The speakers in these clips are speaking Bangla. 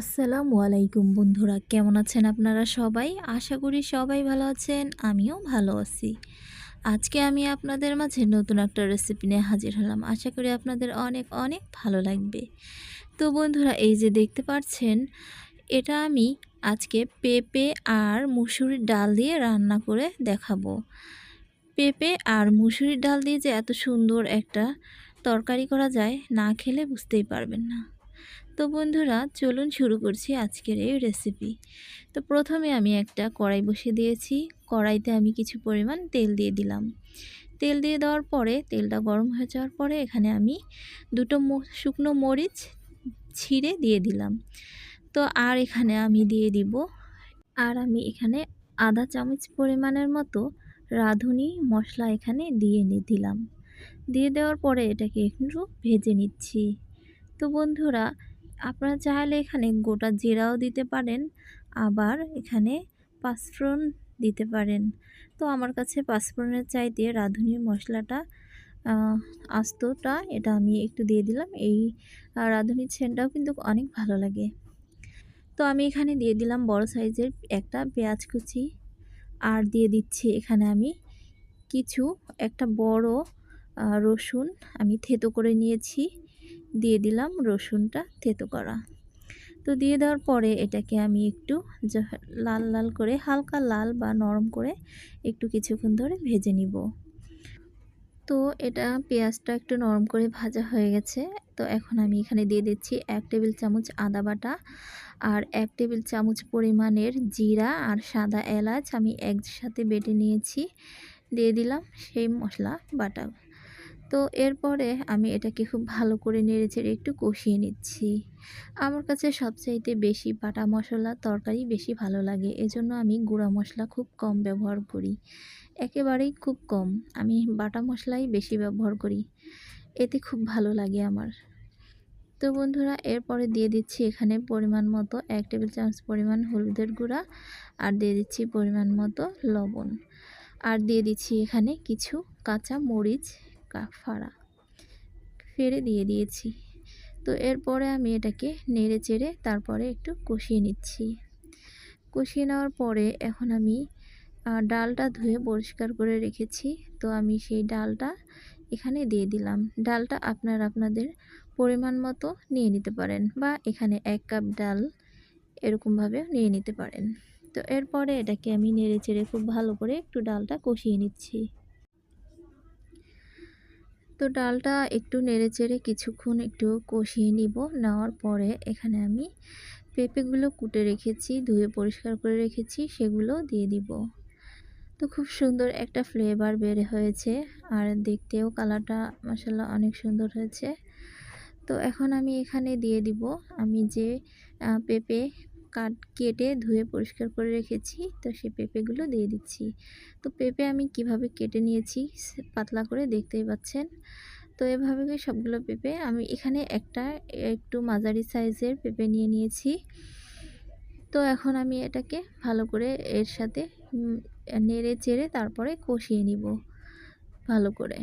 আসসালামু আলাইকুম বন্ধুরা, কেমন আছেন আপনারা সবাই? আশা করি সবাই ভালো আছেন, আমিও ভালো আছি। আজকে আমি আপনাদের মাঝে নতুন একটা রেসিপি নিয়ে হাজির হলাম। আশা করি আপনাদের অনেক অনেক ভালো লাগবে। তো বন্ধুরা, এই যে দেখতে পাচ্ছেন, এটা আমি আজকে পেঁপে আর মুসুরির ডাল দিয়ে রান্না করে দেখাবো। পেঁপে আর মুসুরির ডাল দিয়ে যে এত সুন্দর একটা তরকারি করা যায়, না খেলে বুঝতেই পারবেন না। তো বন্ধুরা, চলুন শুরু করছি আজকের এই রেসিপি তো প্রথমে আমি একটা কড়াই বসিয়ে দিয়েছি। কড়াইতে আমি কিছু পরিমাণ তেল দিয়ে দিলাম। তেল দিয়ে দেওয়ার পরে, তেলটা গরম হয়ে যাওয়ার পরে এখানে আমি দুটো শুকনো মরিচ ছিঁড়ে দিয়ে দিলাম। তো আর এখানে আমি দিয়ে দিব, আর আমি এখানে আধা চামচ পরিমাণের মতো রাঁধুনি মশলা এখানে দিয়ে দিলাম। দিয়ে দেওয়ার পরে এটাকে একটু ভেজে নিচ্ছি। তো বন্ধুরা আপনারা চাইলে এখানে গোটা জিরাও দিতে পারেন, আবার এখানে পাঁচফোড়ন দিতে পারেন। তো আমার কাছে পাঁচফোড়নের চাইতে রাঁধুনির মশলাটা আস্তটা, এটা আমি একটু দিয়ে দিলাম। এই রাঁধুনির ছেনটাও কিন্তু অনেক ভালো লাগে। তো আমি এখানে দিয়ে দিলাম বড় সাইজের একটা পেঁয়াজ কুচি, আর দিয়ে দিচ্ছি এখানে আমি কিছু, একটা বড় রসুন আমি থেতো করে নিয়েছি। দিয়ে দিলাম রসুনটা থেতো করা। তো দিয়ে দেওয়ার পরে এটাকে আমি একটু লাল লাল করে, হালকা লাল বা নরম করে একটু কিছুক্ষণ ধরে ভেজে নিব। তো এটা পেঁয়াজটা একটু নরম করে ভাজা হয়ে গেছে। তো এখন আমি এখানে দিয়ে দিচ্ছি এক টেবিল চামচ আদা বাটা আর এক টেবিল চামচ পরিমাণের জিরা আর সাদা এলাচ আমি একসাথে বেটে নিয়েছি। দিয়ে দিলাম সেই মশলা বাটা। তো এরপরে আমি এটাকে খুব ভালো করে নেড়ে চেড়ে একটু কষিয়ে নিচ্ছি। আমার কাছে সবচাইতে বেশি বাটা মশলা তরকারি বেশি ভালো লাগে, এজন্য আমি গুঁড়া মশলা খুব কম ব্যবহার করি। একেবারেই খুব কম, আমি বাটা মশলাই বেশি ব্যবহার করি, এতে খুব ভালো লাগে আমার। তো বন্ধুরা, এরপরে দিয়ে দিচ্ছি এখানে পরিমাণ মতো এক টেবিল চামচ পরিমাণ হলুদের গুঁড়া আর দিয়ে দিচ্ছি পরিমাণ মতো লবণ। আর দিয়ে দিচ্ছি এখানে কিছু কাঁচা মরিচ ফাড়া। ফেরে দিয়ে দিয়েছি। তো এরপরে আমি এটাকে নেড়ে চেড়ে তারপরে একটু কষিয়ে নিচ্ছি। কষিয়ে নেওয়ার পরে এখন আমি ডালটা ধুয়ে পরিষ্কার করে রেখেছি। তো আমি সেই ডালটা এখানে দিয়ে দিলাম। ডালটা আপনার আপনাদের পরিমাণ মতো নিয়ে নিতে পারেন বা এখানে এক কাপ ডাল এরকমভাবে নিয়ে নিতে পারেন। তো এরপরে এটাকে আমি নেড়ে চেড়ে খুব ভালো করে একটু ডালটা কষিয়ে নিচ্ছি। তো ডালটা একটু নেড়ে চেড়ে কিছুক্ষণ একটু কষিয়ে নিব। নেওয়ার পরে এখানে আমি পেঁপেগুলো কুটে রেখেছি, ধুয়ে পরিষ্কার করে রেখেছি, সেগুলো দিয়ে দিব। তো খুব সুন্দর একটা ফ্লেভার বের হয়েছে আর দেখতেও কালারটা মশালা অনেক সুন্দর হয়েছে। তো এখন আমি এখানে দিয়ে দিব। আমি যে পেঁপে কাট কেটে ধুয়ে পরিষ্কার করে রেখেছি। তো সেই পেঁপেগুলো দিয়ে দিচ্ছি। তো পেঁপে আমি কীভাবে কেটে নিয়েছি পাতলা করে দেখতেই পাচ্ছেন। তো এভাবে সবগুলো পেঁপে আমি এখানে একটা, একটু মাঝারি সাইজের পেঁপে নিয়ে নিয়েছি। তো এখন আমি এটাকে ভালো করে এর সাথে নেড়ে চেড়ে তারপরে কষিয়ে নিব। ভালো করে।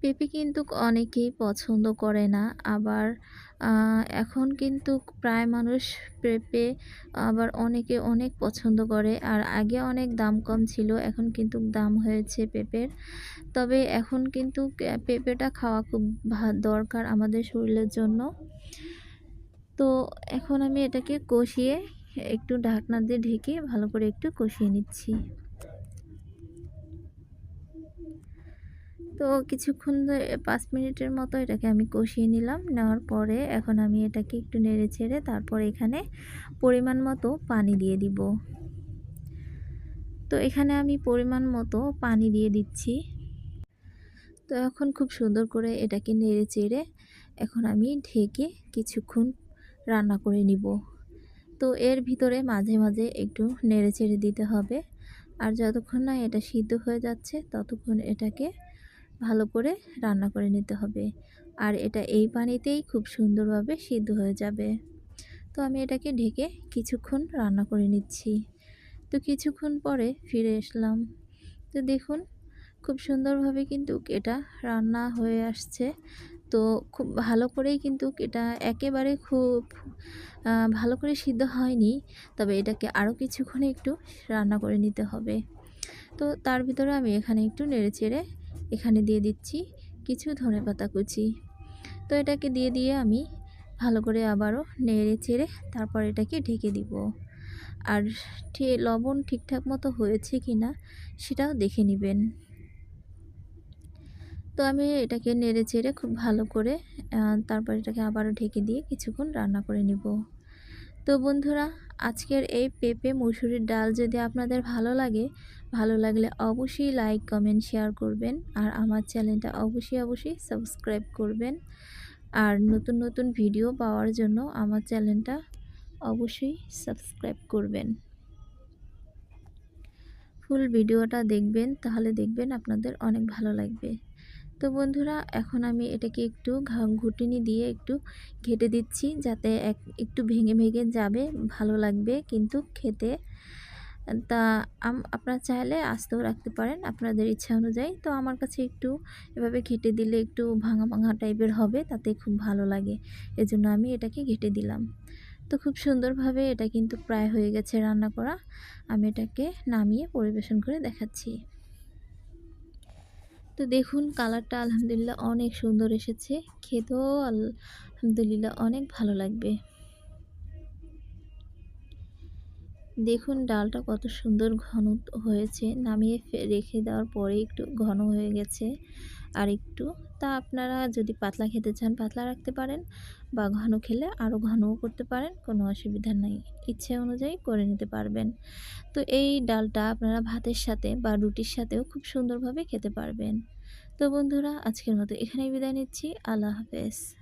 পেঁপে কিন্তু অনেকেই পছন্দ করে না। আবার এখন কিন্তু প্রায় মানুষ পেঁপে আবার অনেকে অনেক পছন্দ করে। আর আগে অনেক দাম কম ছিল, এখন কিন্তু দাম হয়েছে পেঁপের। তবে এখন কিন্তু পেঁপেটা খাওয়া খুব দরকার আমাদের শরীরের জন্য। তো এখন আমি এটাকে কষিয়ে একটু ঢাকনা দিয়ে ঢেকে ভালো করে একটু কষিয়ে নিচ্ছি। তো কিছুক্ষণ পাঁচ মিনিটের মতো এটাকে আমি কষিয়ে নিলাম। নেওয়ার পরে এখন আমি এটাকে একটু নেড়ে ছেড়ে তারপর এখানে পরিমাণ মতো পানি দিয়ে দিব। তো এখানে আমি পরিমাণ মতো পানি দিয়ে দিচ্ছি। তো এখন খুব সুন্দর করে এটাকে নেড়ে চেড়ে এখন আমি ঢেকে কিছুক্ষণ রান্না করে নিব। তো এর ভিতরে মাঝে মাঝে একটু নেড়ে চেড়ে দিতে হবে। আর যতক্ষণ না এটা সিদ্ধ হয়ে যাচ্ছে, ততক্ষণ এটাকে ভালো করে রান্না করে নিতে হবে। আর এটা এই পানিতেই খুব সুন্দরভাবে সিদ্ধ হয়ে যাবে। তো আমি এটাকে ঢেকে কিছুক্ষণ রান্না করে নিচ্ছি। তো কিছুক্ষণ পরে ফিরে আসলাম। তো দেখুন, খুব সুন্দরভাবে কিন্তু এটা রান্না হয়ে আসছে। তো খুব ভালো করেই কিন্তু এটা একেবারে খুব ভালো করে সিদ্ধ হয়নি। তবে এটাকে আরও কিছুক্ষণ একটু রান্না করে নিতে হবে। তো তার ভিতরে আমি এখানে একটু নেড়েচেড়ে এখানে দিয়ে দিচ্ছি কিছু ধনেপাতা কুচি। তো এটাকে দিয়ে দিয়ে আমি ভালো করে আবারও নেড়ে চেড়ে তারপর এটাকে ঢেকে দিব। আর লবণ ঠিকঠাক মতো হয়েছে কি না সেটাও দেখে নেবেন। তো আমি এটাকে নেড়ে চেড়ে খুব ভালো করে তারপর এটাকে আবারও ঢেকে দিয়ে কিছুক্ষণ রান্না করে নিব। তো বন্ধুরা, আজকের এই পেঁপে মুসুরির ডাল যদি আপনাদের ভালো লাগে, ভালো লাগলে অবশ্যই লাইক কমেন্ট শেয়ার করবেন আর আমার চ্যানেলটা অবশ্যই অবশ্যই সাবস্ক্রাইব করবেন। আর নতুন নতুন ভিডিও পাওয়ার জন্য আমার চ্যানেলটা অবশ্যই সাবস্ক্রাইব করবেন। ফুল ভিডিওটা দেখবেন, তাহলে দেখবেন আপনাদের অনেক ভালো লাগবে। তো বন্ধুরা, এখন আমি এটাকে একটু ঘুটিনি দিয়ে একটু ঘেটে দিচ্ছি যাতে এক একটু ভেঙে ভেঙে যাবে, ভালো লাগবে কিন্তু খেতে। তা আপনারা চাইলে আস্তেও রাখতে পারেন আপনাদের ইচ্ছা অনুযায়ী। তো আমার কাছে একটু এভাবে ঘেটে দিলে একটু ভাঙা ভাঙা টাইপের হবে, তাতে খুব ভালো লাগে। এজন্য আমি এটাকে ঘেটে দিলাম। তো খুব সুন্দরভাবে এটা কিন্তু প্রায় হয়ে গেছে রান্না করা। আমি এটাকে নামিয়ে পরিবেশন করে দেখাচ্ছি। তো দেখুন কালারটা আলহামদুলিল্লাহ অনেক সুন্দর এসেছে। খেতেও আলহামদুলিল্লাহ অনেক ভালো লাগবে। দেখুন ডালটা কত সুন্দর ঘন হয়েছে। নামিয়ে রেখে দেওয়ার পরে একটু ঘন হয়ে গেছে। আর একটু তা আপনারা যদি পাতলা খেতে চান, পাতলা রাখতে পারেন বা ঘন খেলে আরও ঘনও করতে পারেন, কোনো অসুবিধা নাই। ইচ্ছে অনুযায়ী করে নিতে পারবেন। তো এই ডালটা আপনারা ভাতের সাথে বা রুটির সাথেও খুব সুন্দরভাবে খেতে পারবেন। তো বন্ধুরা, আজকের মতো এখানেই বিদায় নিচ্ছি। আল্লাহ হাফেজ।